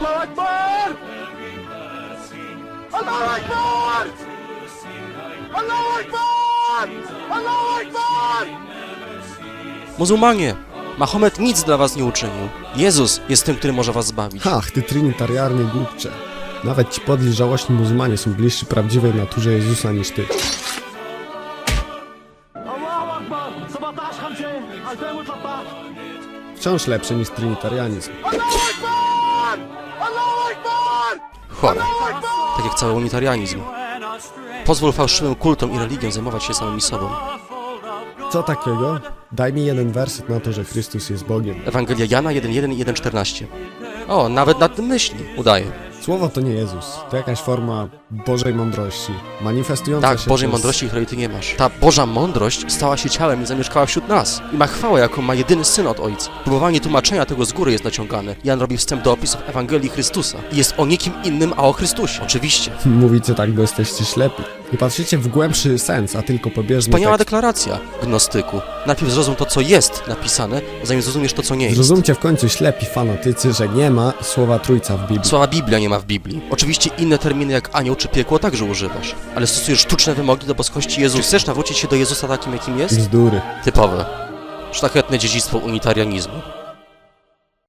Allahu Akbar! Allahu Akbar! Allahu Akbar! Allahu Akbar! Muzułmanie, Mahomet nic dla was nie uczynił. Jezus jest tym, który może was zbawić. Ach, ty trinitariarny głupcze. Nawet ci podli żałośni muzułmanie są bliżsi prawdziwej naturze Jezusa niż ty. Allahu Akbar! 17 5 2013 Wciąż lepszy niż trinitarianizm. Chore. Tak jak cały unitarianizm. Pozwól fałszywym kultom i religiom zajmować się samymi sobą. Co takiego? Daj mi jeden werset na to, że Chrystus jest Bogiem. Ewangelia Jana 1.1 i 1.14. O, nawet nad tym myśli. Udaje. Słowo to nie Jezus. To jakaś forma Bożej mądrości, manifestująca Tak, się Bożej przez... mądrości, której ty nie masz. Ta Boża mądrość stała się ciałem i zamieszkała wśród nas. I ma chwałę, jaką ma jedyny Syn od Ojca. Próbowanie tłumaczenia tego z góry jest naciągane. Jan robi wstęp do opisów Ewangelii Chrystusa. I jest o nikim innym, a o Chrystusie. Oczywiście. Mówicie tak, bo jesteście ślepi. Nie patrzycie w głębszy sens, a tylko pobieżny Wspaniała tekst. deklaracja, gnostyku. Najpierw zrozum to, co jest napisane, zanim zrozumiesz to, co nie jest. Zrozumcie w końcu ślepi fanatycy, że nie ma słowa trójca w Biblii. Słowa Biblia nie ma w Biblii. Oczywiście inne terminy jak anioł czy piekło także używasz. Ale stosujesz sztuczne wymogi do boskości Jezusa. Chcesz nawrócić się do Jezusa takim, jakim jest? Bzdury. Typowe. Szlachetne dziedzictwo unitarianizmu.